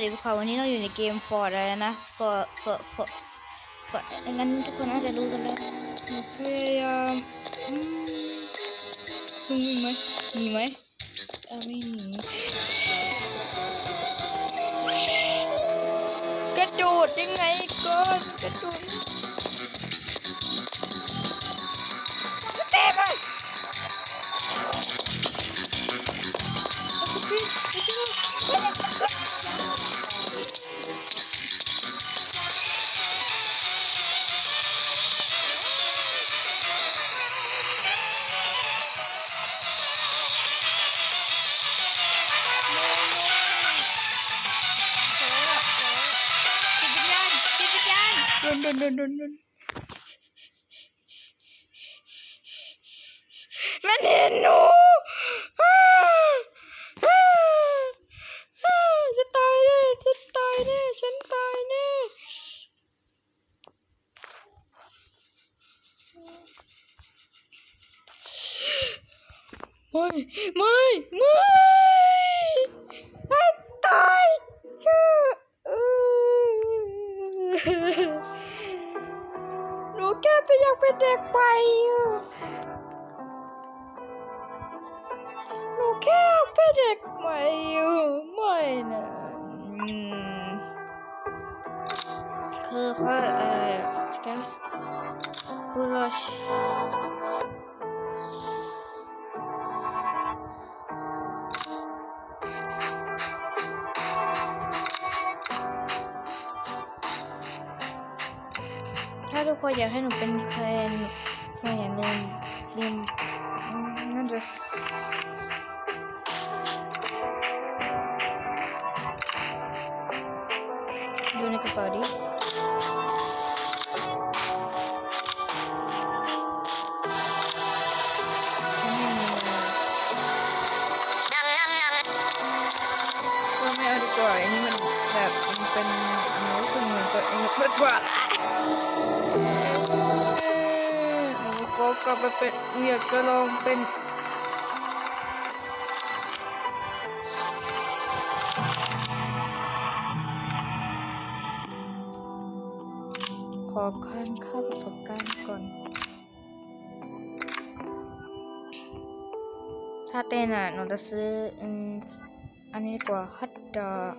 สวัสดีค่ะวันนี้เราอยู่ในเกมฟอร์ดอะไรนะฟอร์ฟอร์ฟอร์ฟอร์งั้นทุกคนน่าจะรู้กันแล้วพยายามอืมมีไหมมีไหมเออไม่มีกระโดดยังไงก่อนกระโดดเต้ไปจิ ณดนดนดนดน อยู่ไม่นะอืมคือเขาเออสกาบูลชถ้าทุกคนอยากให้หนูเป็นแคลนก็อย่าลืมลืมอืมน่าจะ กว่าอันนี้มันแบบมันเป็นรู้สึกเหมือนตัวเองเปิดกว่าหนูก็กลับไปเป็นอยากจะลองเป็นขอคันเข้าประสบการณ์ก่อน ถ้าเต้นอะหนูจะซื้อ อืมอันนี้ดีกว่าฮัตดอก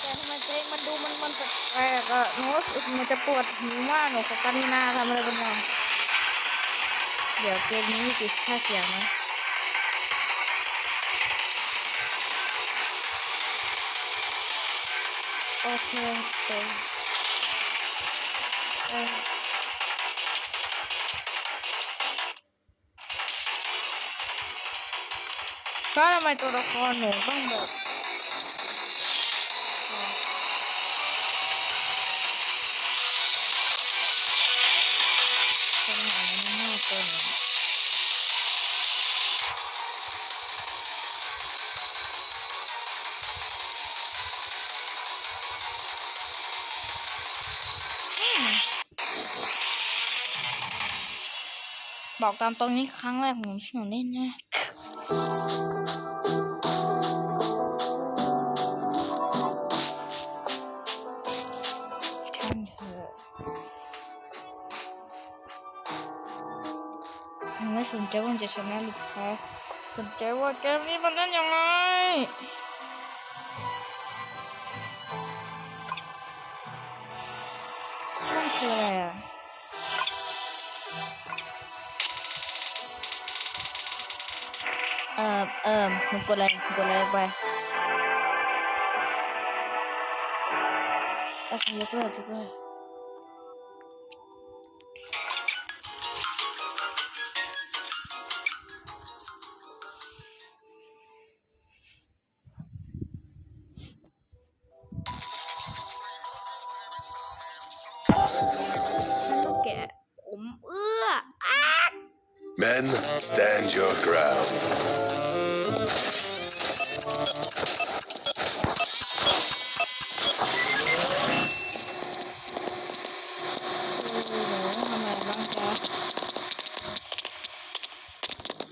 แต่ทำไมเพลงมันดูมันมันแปลกๆอะหนูรู้สึกมันจะปวดหูมากหนูขอกันนี่นาทำอะไรบางอย่าง เดี๋ยวเกมนี้มีติดค่าเสียงนะโอเคเดี๋ยวเออก็ทำไมตัวละครหนูต้องแบบคนอ่านมันมาเกิน บอกตามตรงนี้ครั้งแรกของหนูที่หนูเล่นนะช่างเถอะผมไม่สนใจว่ามันจะชนะหรือแพ้สนใจว่าเกมนี้มันเล่นยังไงมันคืออะไรอะ เอ่อเอ่อหนูกดอะไรหนูกดอะไรไปโอเคยกเลิกยกเลิก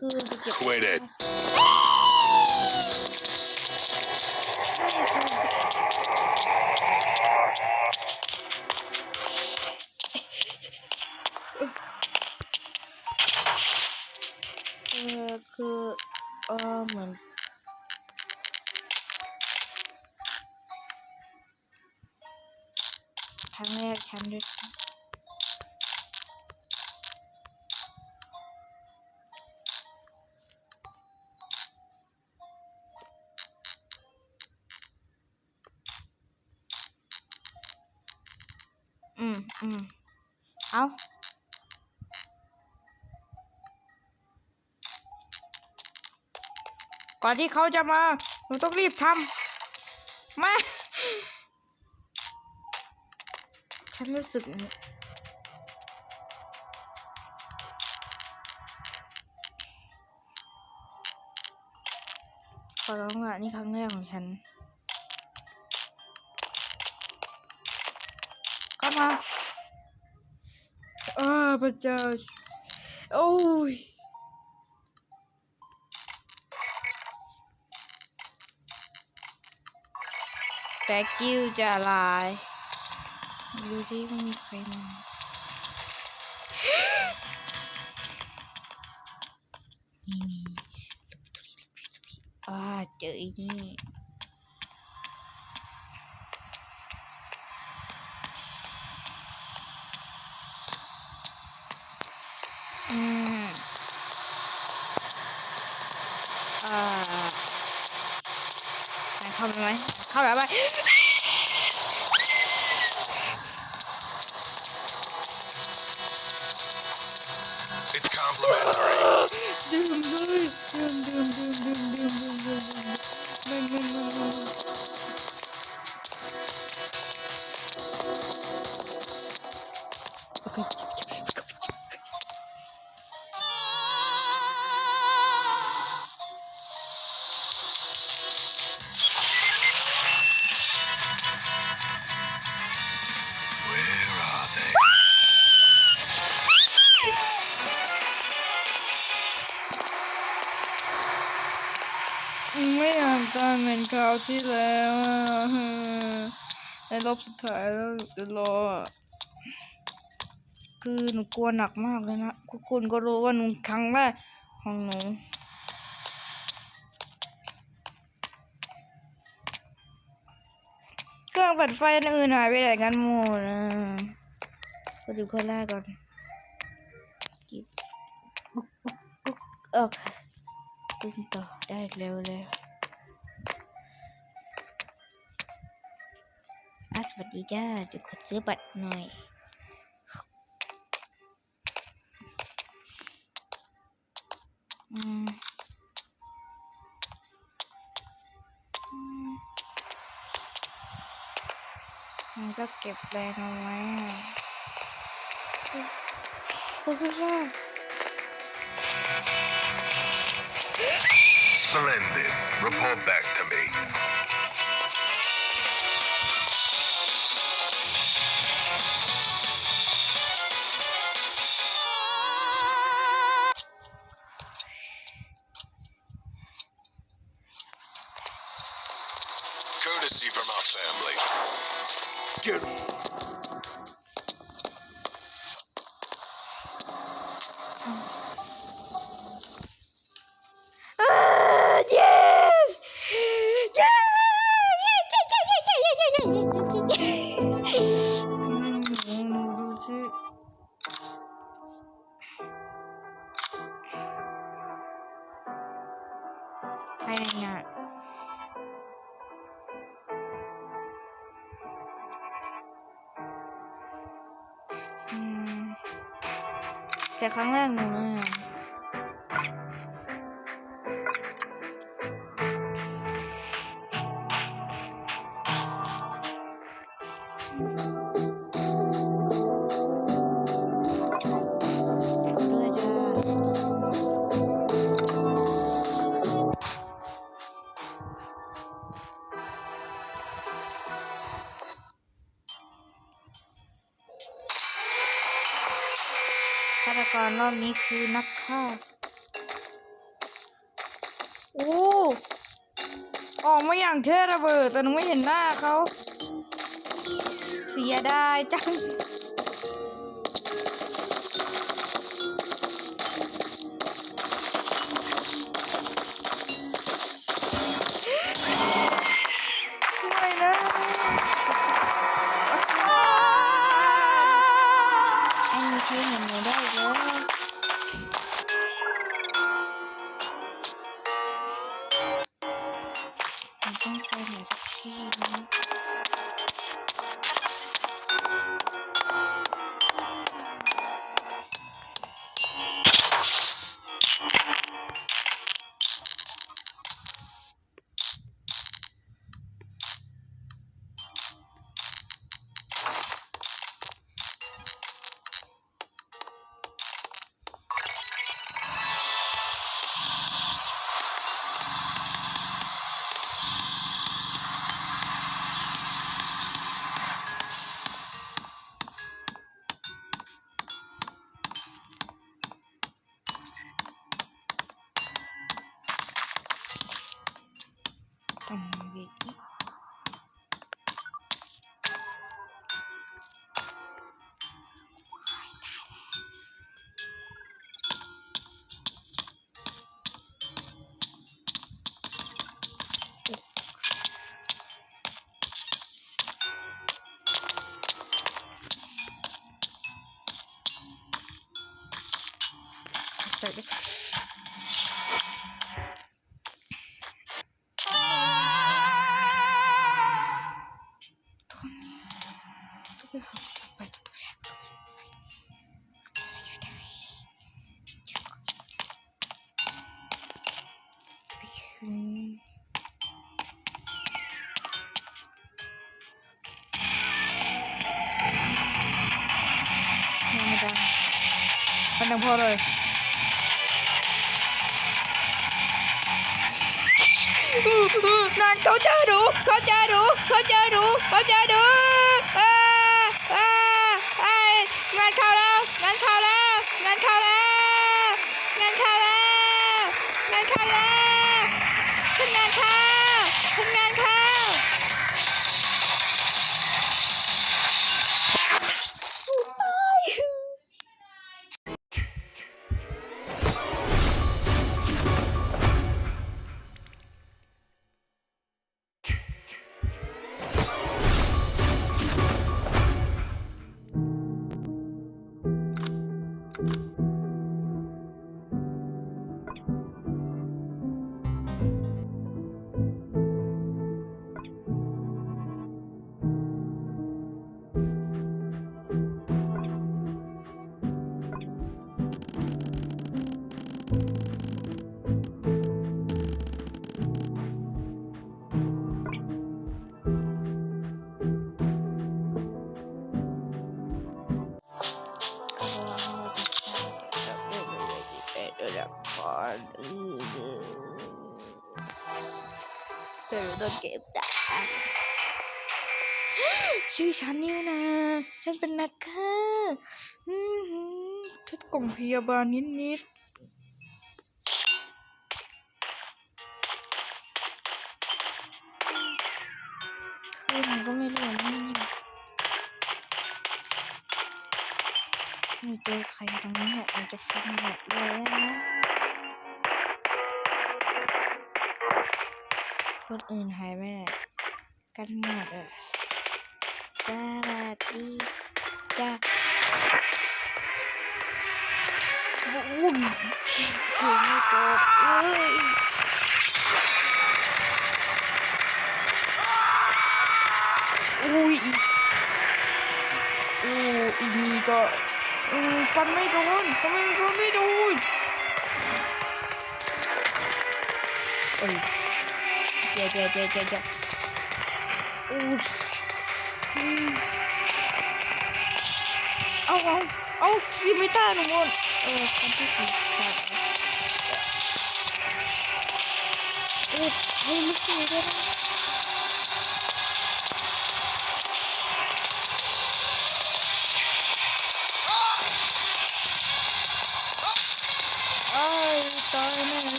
Quit it. อืมอืมเอาก่อนที่เขาจะมา หนูต้องรีบทำมาฉันรู้สึกขอร้องอะ นี่ครั้งแรกของฉัน มาเออพระเจ้าโอ้ยแต่กิ้วจะลายดูที่ไม่มีใครมานี่นี่อ่าเจออีนี่ อืมอ่าไหน เข้าไปไหมเข้าไปไหม It's complimentary. ดื่มเลยดื่มดื่มดื่มดื่มดื่มดื่มดื่มดื่มไม่ไม่ไม่ไม่ อบสุดท้ายแล้วจะรอ คือหนูกลัวหนักมากเลยนะทุกคนก็รู้ว่าหนูครั้งแรกของหนูเครื่องปัดไฟอันอื่นหายไปไหนกันหมดอะก็ดูคนแรกก่อนกิบกุ๊กกุ๊กกุ๊กโอเคตึงต่อได้เร็วเลย สวัสดีจ้าเดี๋ยวขอซื้อบัตรหน่อยอืมอืมมันก็เก็บแรงเอาไว้อะคุณผู้ชม Splendid. Report back to me. 제가 강아지는 คือนักฆ่าโอ้ออกมาอย่างเท่ระเบิดแต่หนูไม่เห็นหน้าเขา เสียดายจัง มันดังพอเลยอู้อู้นั่นเขาเจอหนูเขา ชุดกล่องพยาบาลนิดๆคือมันก็ไม่รู้ว่านี่ไม่เจอใครตรงนี้หรอกมันจะฟันหมดเลยนะคนอื่นหายไปไหนกันหมดเลยสวัสดีจ้า บุ้มเที่ยงไม่จบเอ้ยอุ้ยอีอู้อีนี่ก็อฟันไม่โดนทำไมฟันไม่โดนเอ้ยเจ๊เจ๊เจ๊เจ๊เจ๊อู้เอาเอาเอาซีไม่ได้หนูหมด เออคนที่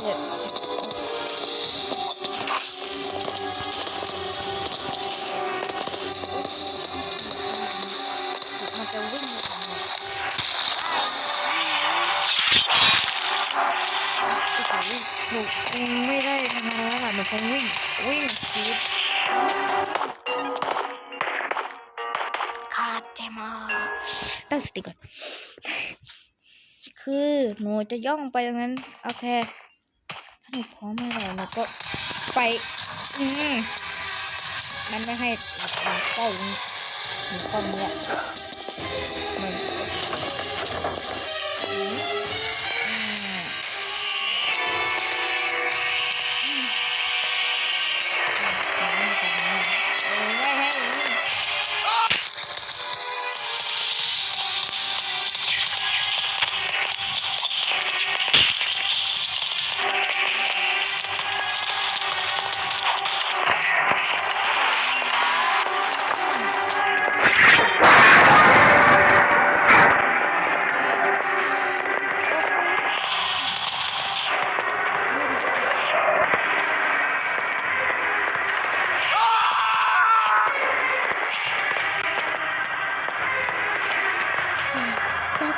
เถิดมันจะวิ่งไปทางไหนที่เขาวิ่งถูกไม่ได้ทำอะไรแล้วล่ะมันคงวิ่ง วิ่งชีวิขาดใจมากตั้งสติก่อน คือหนูจะย่องไปตรงนั้น โอเค หนูพร้อมเมื่อไหร่เราก็ไป อืมมันไม่ให้หลับตาเฝ้าหนูป้อมเ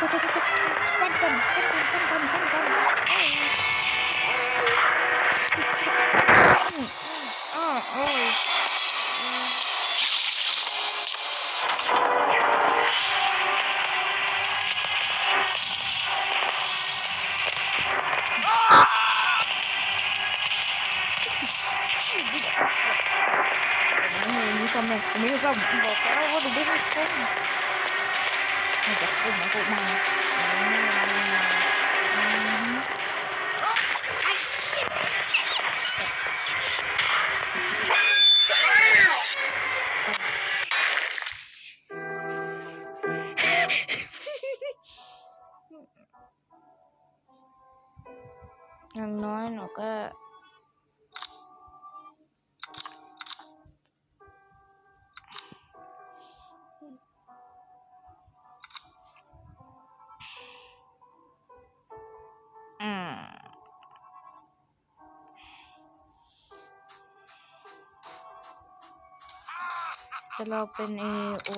ต่อต่อต่อต่ อฟันก่อนฟันก่อ เราเป็น A O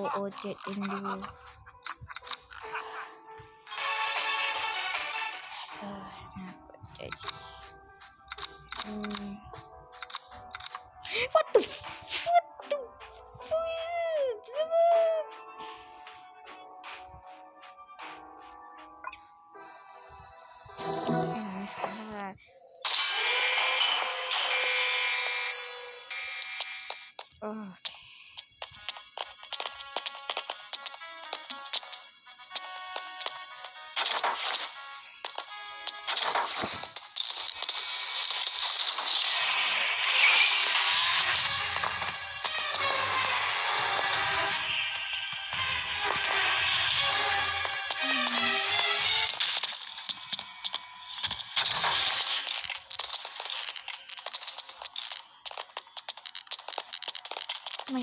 ไม่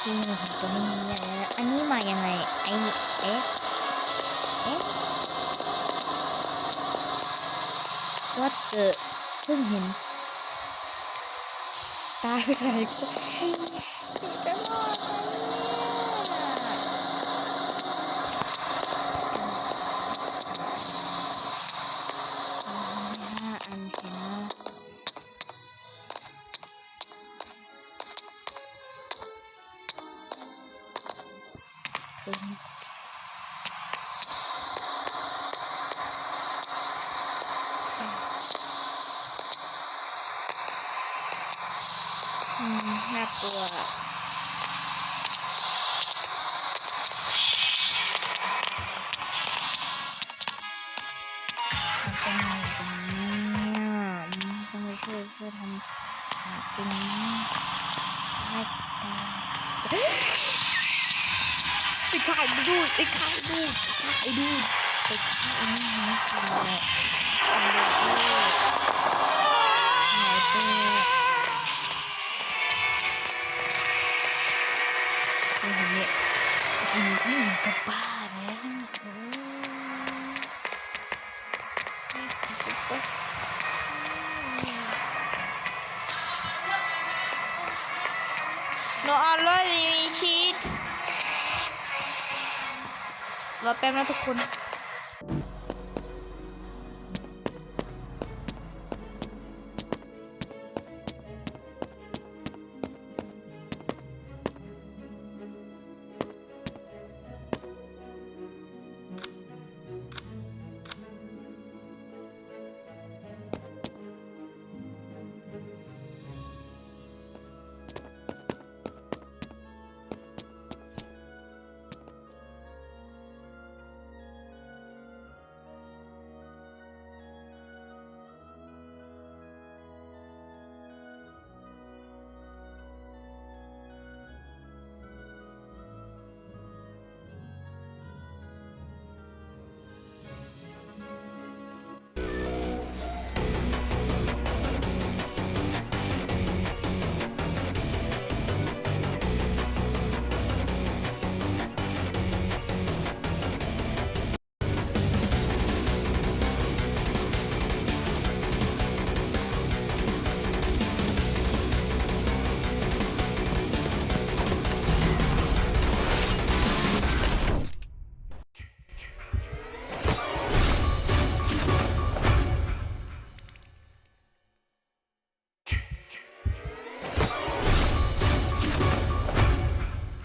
ที่มันถึงจะไม่มีอะไรแล้วอันนี้มายังไงไอ้เอ๊ะเอ๊ะ what the เพิ่งเห็นตายไปไหน ดูดไอ้ข่าดูดไอ้ข่ดูดไอ้ข่ายนี่นะทำอะไอะไรหายไอ้เนี่ยอืมอืมจะบ้าแล้ว รอแป๊บนะทุกคน